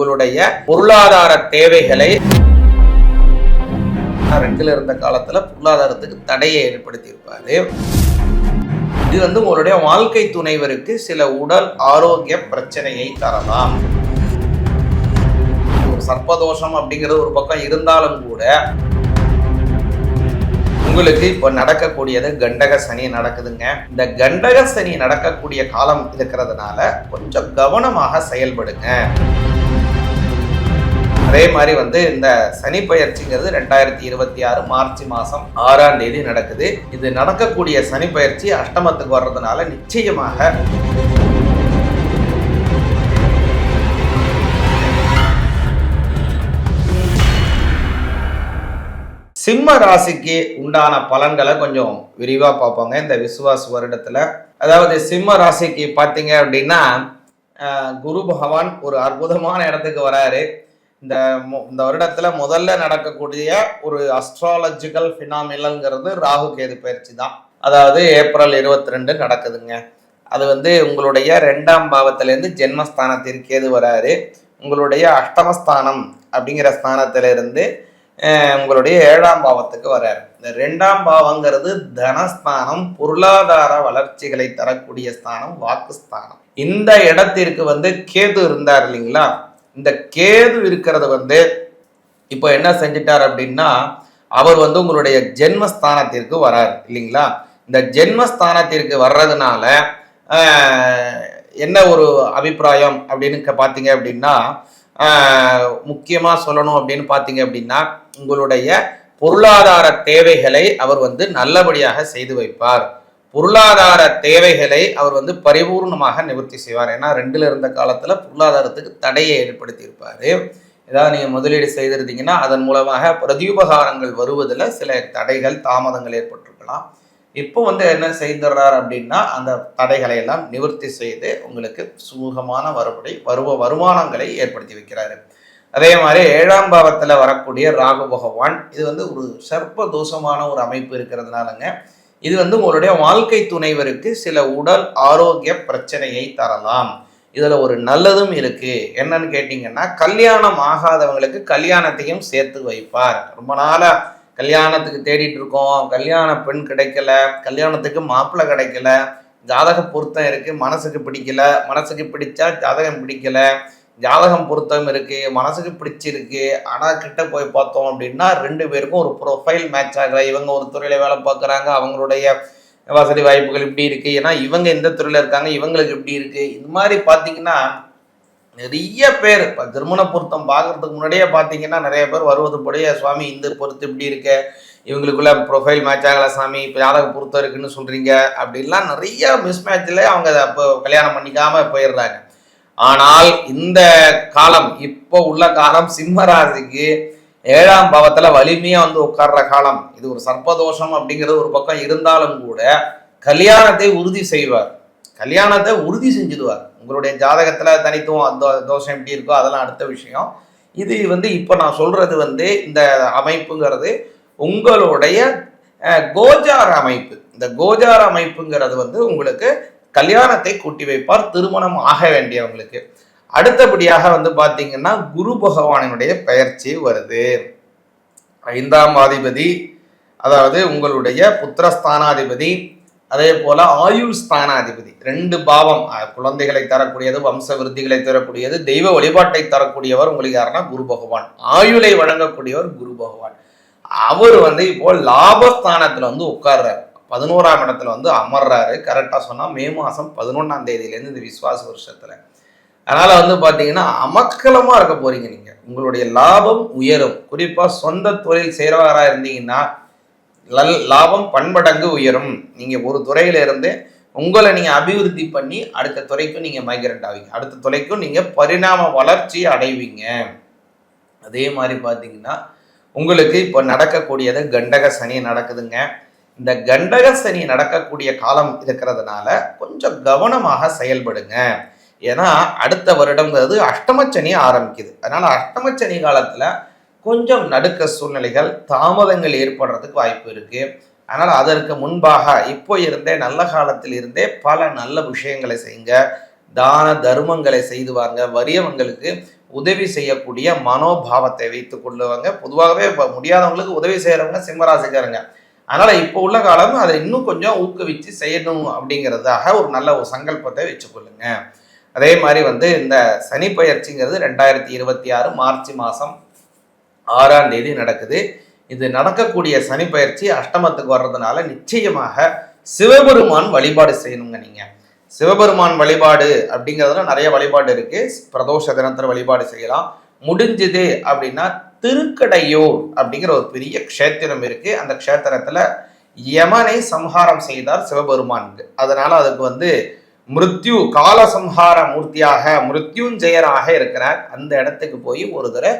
உங்களுடைய பொருளாதார தேவைகளை ரெண்டில் இருந்த காலத்தில் பொருளாதாரத்துக்கு தடையை ஏற்படுத்தியிருப்பாரு. இது வந்து உங்களுடைய வாழ்க்கை துணைவருக்கு சில உடல் ஆரோக்கிய பிரச்சனையை தரலாம். ஒரு சர்ப்பதோஷம் அப்படிங்கிறது ஒரு பக்கம் இருந்தாலும் கூட உங்களுக்கு இப்போ நடக்கக்கூடியது கண்டக சனி நடக்குதுங்க. இந்த கண்டக சனி நடக்கக்கூடிய காலம் இருக்கிறதுனால கொஞ்சம் கவனமாக செயல்படுங்க. அதே மாதிரி வந்து இந்த சனி பயிற்சிங்கிறது ரெண்டாயிரத்தி இருபத்தி ஆறு மார்ச் மாதம் ஆறாம் தேதி நடக்குது. இது நடக்கக்கூடிய சனி பயிற்சி அஷ்டமத்துக்கு வர்றதுனால நிச்சயமாக சிம்ம ராசிக்கு உண்டான பலன்களை கொஞ்சம் விரிவாக பார்ப்பாங்க. இந்த விசுவாச வருடத்தில் அதாவது சிம்ம ராசிக்கு பார்த்தீங்க அப்படின்னா குரு பகவான் ஒரு அற்புதமான இடத்துக்கு வராரு. இந்த மு- இந்த வருடத்துல முதல்ல நடக்கக்கூடிய ஒரு அஸ்ட்ராலஜிக்கல் ஃபினாமினல்ங்கிறது ராகு கேது பயிற்சி தான். அதாவது ஏப்ரல் இருபத்தி ரெண்டு நடக்குதுங்க. அது வந்து உங்களுடைய ரெண்டாம் பாவத்திலேருந்து ஜென்மஸ்தானத்திற்கு கேது வராரு. உங்களுடைய அஷ்டமஸ்தானம் அப்படிங்கிற ஸ்தானத்திலிருந்து உங்களுடைய ஏழாம் பாவத்துக்கு வராரு. இந்த ரெண்டாம் பாவங்கிறது தனஸ்தானம் பொருளாதார வளர்ச்சிகளை தரக்கூடிய ஸ்தானம் வாக்குஸ்தானம். இந்த இடத்திற்கு வந்து கேது இருந்தார் இல்லைங்களா? இந்த கேது இருக்கிறது வந்து இப்போ என்ன செஞ்சிட்டார் அப்படின்னா அவர் வந்து உங்களுடைய ஜென்மஸ்தானத்திற்கு வரார் இல்லைங்களா? இந்த ஜென்மஸ்தானத்திற்கு வர்றதுனால என்ன ஒரு அபிப்பிராயம் அப்படின்னு பார்த்தீங்க அப்படின்னா முக்கியமாக சொல்லணும் அப்படின்னு பார்த்தீங்க அப்படின்னா உங்களுடைய பொருளாதார தேவைகளை அவர் வந்து நல்லபடியாக செய்து வைப்பார். பொருளாதார தேவைகளை அவர் வந்து பரிபூர்ணமாக நிவர்த்தி செய்வார். ஏன்னா ரெண்டில் இருந்த காலத்தில் பொருளாதாரத்துக்கு தடையை ஏற்படுத்தியிருப்பார். ஏதாவது நீங்கள் முதலீடு செய்திருந்தீங்கன்னா அதன் மூலமாக பிரதியுபகாரங்கள் வருவதில் சில தடைகள் தாமதங்கள் ஏற்பட்டிருக்கலாம். இப்போ வந்து என்ன செய்துடுறார் அப்படின்னா அந்த தடைகளை எல்லாம் நிவர்த்தி செய்து உங்களுக்கு சுமூகமான வருபடி வருவ வருமானங்களை ஏற்படுத்தி வைக்கிறாரு. அதே மாதிரி ஏழாம் பாவத்தில் வரக்கூடிய ராகு பகவான் இது வந்து ஒரு சர்ப்ப தோஷமான ஒரு அமைப்பு இருக்கிறதுனாலங்க இது வந்து உங்களுடைய வாழ்க்கை துணைவருக்கு சில உடல் ஆரோக்கிய பிரச்சனையை தரலாம். இதில் ஒரு நல்லதும் இருக்கு. என்னன்னு கேட்டிங்கன்னா கல்யாணம் ஆகாதவங்களுக்கு கல்யாணத்தையும் சேர்த்து வைப்பார். ரொம்ப நாளாக கல்யாணத்துக்கு தேடிட்டு இருக்கோம். கல்யாண பெண் கிடைக்கல. கல்யாணத்துக்கு மாப்பிள்ளை கிடைக்கல. ஜாதக பொருத்தம் இருக்குது மனசுக்கு பிடிக்கல. மனசுக்கு பிடிச்சா ஜாதகம் பிடிக்கல. ஜாதகம் பொருத்தம் இருக்கு மனசுக்கு பிடிச்சிருக்கு ஆனால் கிட்ட போய் பார்த்தோம் அப்படின்னா ரெண்டு பேருக்கும் ஒரு ப்ரொஃபைல் மேட்ச் ஆகல. இவங்க ஒரு துறையில வேலை பார்க்குறாங்க அவங்களுடைய வசதி வாய்ப்புகள் இப்படி இருக்கு. ஏன்னா இவங்க இந்த துறையில இருக்காங்க இவங்களுக்கு இப்படி இருக்கு. இது மாதிரி பார்த்தீங்கன்னா நிறைய பேர் இப்போ திருமண பொருத்தம் பார்க்கறதுக்கு முன்னாடியே பார்த்தீங்கன்னா நிறைய பேர் வருவது போடைய சுவாமி இந்த பொருத்து இப்படி இருக்க. இவங்களுக்குள்ள ப்ரொஃபைல் மேட்ச் ஆகல சாமி. இப்போ ஜாதக பொருத்தம் இருக்குன்னு சொல்றீங்க. அப்படின்லாம் நிறைய மிஸ் மேட்ச்ல அவங்க அப்போ கல்யாணம் பண்ணிக்காம போயிடுறாங்க. ஆனால் இந்த காலம் இப்போ உள்ள காலம் சிம்ம ராசிக்கு ஏழாம் பாவத்துல வலிமையா வந்து உட்கார்ற காலம். இது ஒரு சர்ப்பதோஷம் அப்படிங்கிறது ஒரு பக்கம் இருந்தாலும் கூட கல்யாணத்தை உறுதி செய்வார். கல்யாணத்தை உறுதி செஞ்சுடுவார். உங்களுடைய ஜாதகத்துல தனித்துவம் தோஷம் எப்படி இருக்கோ அதெல்லாம் அடுத்த விஷயம். இது வந்து இப்போ நான் சொல்றது வந்து இந்த அமைப்புங்கிறது உங்களுடைய கோஜார் அமைப்பு. இந்த கோஜார் அமைப்புங்கிறது வந்து உங்களுக்கு கல்யாணத்தை கூட்டி வைப்பார் திருமணம் ஆக வேண்டியவங்களுக்கு. அடுத்தபடியாக வந்து பார்த்தீங்கன்னா குரு பகவானினுடைய பெயர்ச்சி வருது. ஐந்தாம் அதிபதி அதாவது உங்களுடைய புத்திரஸ்தானாதிபதி அதே போல ஆயுள் ஸ்தானாதிபதி. ரெண்டு பாவம் குழந்தைகளை தரக்கூடியது வம்ச விருத்திகளை தரக்கூடியது தெய்வ வழிபாட்டை தரக்கூடியவர் உங்களுக்கு யாருன்னா குரு பகவான். ஆயுளை வழங்கக்கூடியவர் குரு பகவான். அவர் வந்து இப்போ லாபஸ்தானத்துல வந்து உட்கார்றாரு. பதினோராம் இடத்துல வந்து அமர்றாரு. கரெக்டாக சொன்னால் மே மாதம் பதினொன்றாம் தேதியிலேருந்து இந்த விஸ்வாச வருஷத்துல. அதனால் வந்து பார்த்தீங்கன்னா அமக்கலமாக இருக்க போகிறீங்க நீங்கள் உங்களுடைய லாபம் உயரும். குறிப்பாக சொந்த தொழில் செய்கிறவராக இருந்தீங்கன்னா லல் லாபம் பன்மடங்கு உயரும். நீங்கள் ஒரு துறையிலிருந்து உங்களை நீங்கள் அபிவிருத்தி பண்ணி அடுத்த துறைக்கும் நீங்கள் மைக்ரேட் ஆவீங்க. அடுத்த துறைக்கும் நீங்கள் பரிணாம வளர்ச்சி அடைவீங்க. அதே மாதிரி பார்த்தீங்கன்னா உங்களுக்கு இப்போ நடக்கக்கூடியது கண்டக சனி நடக்குதுங்க. இந்த கண்டக சனி நடக்கக்கூடிய காலம் இருக்கிறதுனால கொஞ்சம் கவனமாக செயல்படுங்க. ஏன்னா அடுத்த வருடங்கிறது அஷ்டமச்சனி ஆரம்பிக்குது. அதனால அஷ்டமச்சனி காலத்துல கொஞ்சம் நடுக்க சூழ்நிலைகள் தாமதங்கள் ஏற்படுறதுக்கு வாய்ப்பு இருக்கு. அதனால அதற்கு முன்பாக இப்போ இருந்தே நல்ல காலத்தில் இருந்தே பல நல்ல விஷயங்களை செய்யுங்க. தான தர்மங்களை செய்து வாங்க. வறியவங்களுக்கு உதவி செய்யக்கூடிய மனோபாவத்தை வைத்துக் கொள்ளுவாங்க. பொதுவாகவே இப்போ முடியாதவங்களுக்கு உதவி செய்கிறவங்க சிம்மராசிக்காரங்க. அதனால் இப்போ உள்ள காலம் அதை இன்னும் கொஞ்சம் ஊக்குவிச்சு செய்யணும் அப்படிங்கிறதாக ஒரு நல்ல ஒரு சங்கல்பத்தை வச்சுக்கொள்ளுங்க. அதே மாதிரி வந்து இந்த சனி பயிற்சிங்கிறது ரெண்டாயிரத்தி இருபத்தி ஆறு மார்ச் மாதம் ஆறாம் தேதி நடக்குது. இது நடக்கக்கூடிய சனி பயிற்சி அஷ்டமத்துக்கு வர்றதுனால நிச்சயமாக சிவபெருமான் வழிபாடு செய்யணுங்க நீங்கள் சிவபெருமான் வழிபாடு அப்படிங்கிறதுல நிறைய வழிபாடு இருக்குது பிரதோஷ தினத்தில் வழிபாடு செய்யலாம். முடிஞ்சது அப்படின்னா திருக்கடையூர் அப்படிங்கிற ஒரு பெரிய க்ஷேத்திரம் இருக்கு. அந்த க்ஷேத்திரத்துல யமனை சம்ஹாரம் செய்தார் சிவபெருமானுக்கு அதனால அதுக்கு வந்து மிருத்யு காலசம்ஹார மூர்த்தியாக மிருத்யுஞ்செயராக இருக்கிறார். அந்த இடத்துக்கு போய் ஒரு தடவை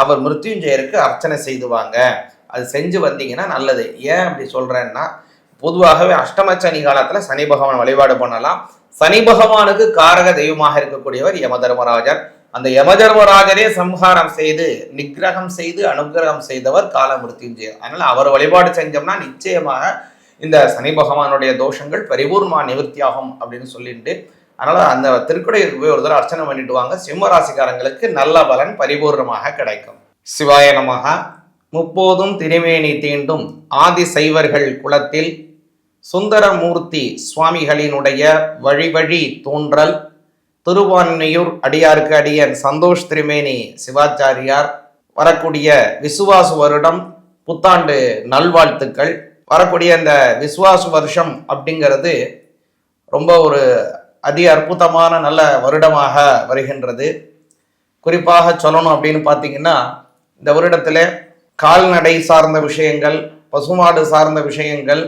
அவர் மிருத்யுஞ்செயருக்கு அர்ச்சனை செய்துவாங்க. அது செஞ்சு வந்தீங்கன்னா நல்லது. ஏன் அப்படி சொல்றேன்னா பொதுவாகவே அஷ்டம சனி காலத்துல சனி பகவான் வழிபாடு பண்ணலாம். சனி பகவானுக்கு காரக தெய்வமாக இருக்கக்கூடியவர் யம தர்மராஜர். அந்த யமதர்மராஜரே சம்ஹாரம் செய்து நிகிரகம் செய்து அனுகிரகம் செய்தவர் கால அதனால் அதனால அவர் வழிபாடு செஞ்சோம்னா நிச்சயமாக இந்த சனி பகவானுடைய தோஷங்கள் பரிபூர்ணமா நிவர்த்தியாகும் அப்படின்னு சொல்லிட்டு அதனால அந்த திருக்குடையிற்கு போய் ஒரு தடவை அர்ச்சனை பண்ணிட்டு வாங்க. சிம்மராசிக்காரங்களுக்கு நல்ல பலன் பரிபூர்ணமாக கிடைக்கும். சிவாய நமக முப்போதும் திருமேனி தீண்டும் ஆதி சைவர்கள் குலத்தில் சுந்தரமூர்த்தி சுவாமிகளினுடைய வழி வழி தோன்றல் திருவான்மையூர் அடியாருக்கு அடியன் சந்தோஷ் திருமேனி சிவாச்சாரியார். வரக்கூடிய விசுவாசு வருடம் புத்தாண்டு நல்வாழ்த்துக்கள். வரக்கூடிய இந்த விசுவாச வருஷம் அப்படிங்கிறது ரொம்ப ஒரு அதி அற்புதமான நல்ல வருடமாக வருகின்றது. குறிப்பாக சொல்லணும் அப்படின்னு பார்த்தீங்கன்னா இந்த வருடத்தில் கால்நடை சார்ந்த விஷயங்கள் பசுமாடு சார்ந்த விஷயங்கள்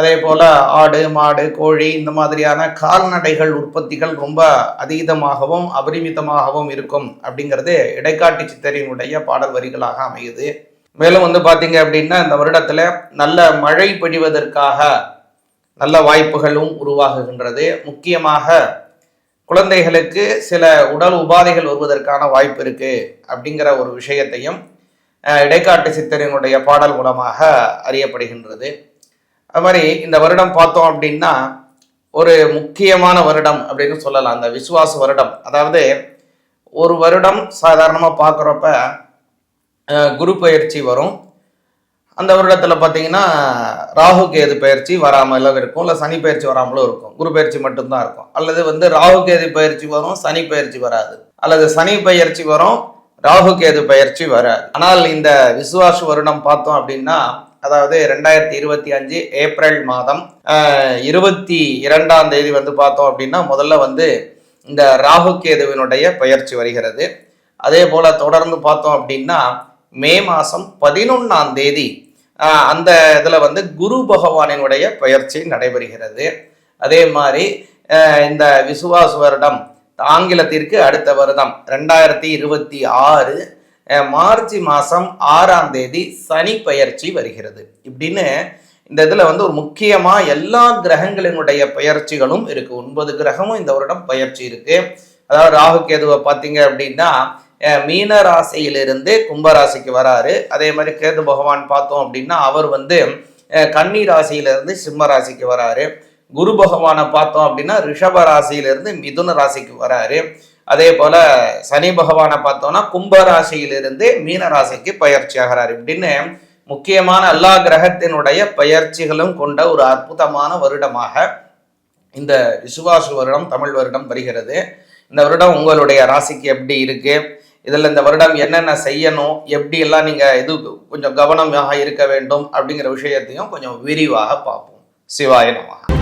அதே போல் ஆடு மாடு கோழி இந்த மாதிரியான கால்நடைகள் உற்பத்திகள் ரொம்ப அதீதமாகவும் அபரிமிதமாகவும் இருக்கும் அப்படிங்கிறது இடைக்காட்டு சித்தரினுடைய பாடல் வரிகளாக அமையுது. மேலும் வந்து பார்த்தீங்க அப்படின்னா இந்த வருடத்தில் நல்ல மழை பொழிவதற்காக நல்ல வாய்ப்புகளும் உருவாகுகின்றது. முக்கியமாக குழந்தைகளுக்கு சில உடல் உபாதைகள் வருவதற்கான வாய்ப்பு இருக்கு அப்படிங்கிற ஒரு விஷயத்தையும் இடைக்காட்டு சித்தரினுடைய பாடல் மூலமாக அறியப்படுகின்றது. அது மாதிரி இந்த வருடம் பார்த்தோம் அப்படின்னா ஒரு முக்கியமான வருடம் அப்படின்னு சொல்லலாம். அந்த விசுவாச வருடம். அதாவது ஒரு வருடம் சாதாரணமாக பார்க்குறப்ப குரு பயிற்சி வரும். அந்த வருடத்தில் பார்த்தீங்கன்னா ராகு கேது பயிற்சி வராமலும் இருக்கும். இல்லை சனி பயிற்சி வராமலும் இருக்கும். குரு பயிற்சி மட்டும்தான் இருக்கும். அல்லது வந்து ராகு கேது பயிற்சி வரும் சனி பயிற்சி வராது. அல்லது சனி பயிற்சி வரும் ராகு கேது பயிற்சி வராது. ஆனால் இந்த விசுவாச வருடம் பார்த்தோம் அப்படின்னா அதாவது ரெண்டாயிரத்தி இருபத்தி அஞ்சு ஏப்ரல் மாதம் இருபத்தி இரண்டாம் தேதி வந்து பார்த்தோம் அப்படின்னா முதல்ல வந்து இந்த ராகு கேதுவினுடைய பயிற்சி வருகிறது. அதே போல தொடர்ந்து பார்த்தோம் அப்படின்னா மே மாதம் பதினொன்றாம் தேதி அந்த இதில் வந்து குரு பகவானினுடைய பயிற்சி நடைபெறுகிறது. அதே மாதிரி இந்த விசுவாசு வருடம் ஆங்கிலத்திற்கு அடுத்த வருடம் ரெண்டாயிரத்தி இருபத்தி ஆறு மார்ச் மாதம் ஆறாம் தேதி சனி பயிற்சி வருகிறது. இப்படின்னு இந்த இதில் வந்து ஒரு முக்கியமாக எல்லா கிரகங்களினுடைய பயிற்சிகளும் இருக்குது ஒன்பது கிரகமும் இந்த வருடம் பயிற்சி இருக்குது அதாவது ராகு கேதுவை பார்த்தீங்க அப்படின்னா மீன ராசியிலிருந்து கும்பராசிக்கு வராரு. அதே மாதிரி கேது பகவான் பார்த்தோம் அப்படின்னா அவர் வந்து கன்னி ராசியிலிருந்து சிம்ம ராசிக்கு வராரு. குரு பகவானை பார்த்தோம் அப்படின்னா ரிஷப ராசியிலிருந்து மிதுன ராசிக்கு வராரு. அதே போல சனி பகவானை பார்த்தோம்னா கும்ப ராசியிலிருந்து மீன ராசிக்கு பயிற்சி ஆகிறார். இப்படின்னு முக்கியமான எல்லா கிரகத்தினுடைய பயிற்சிகளும் கொண்ட ஒரு அற்புதமான வருடமாக இந்த விசுவாசு வருடம் தமிழ் வருடம் வருகிறது. இந்த வருடம் உங்களுடைய ராசிக்கு எப்படி இருக்கு? இதில் இந்த வருடம் என்னென்ன செய்யணும்? எப்படியெல்லாம் நீங்கள் இது கொஞ்சம் கவனமாக இருக்க வேண்டும்? அப்படிங்கிற விஷயத்தையும் கொஞ்சம் விரிவாக பார்ப்போம். சிவாய நமகா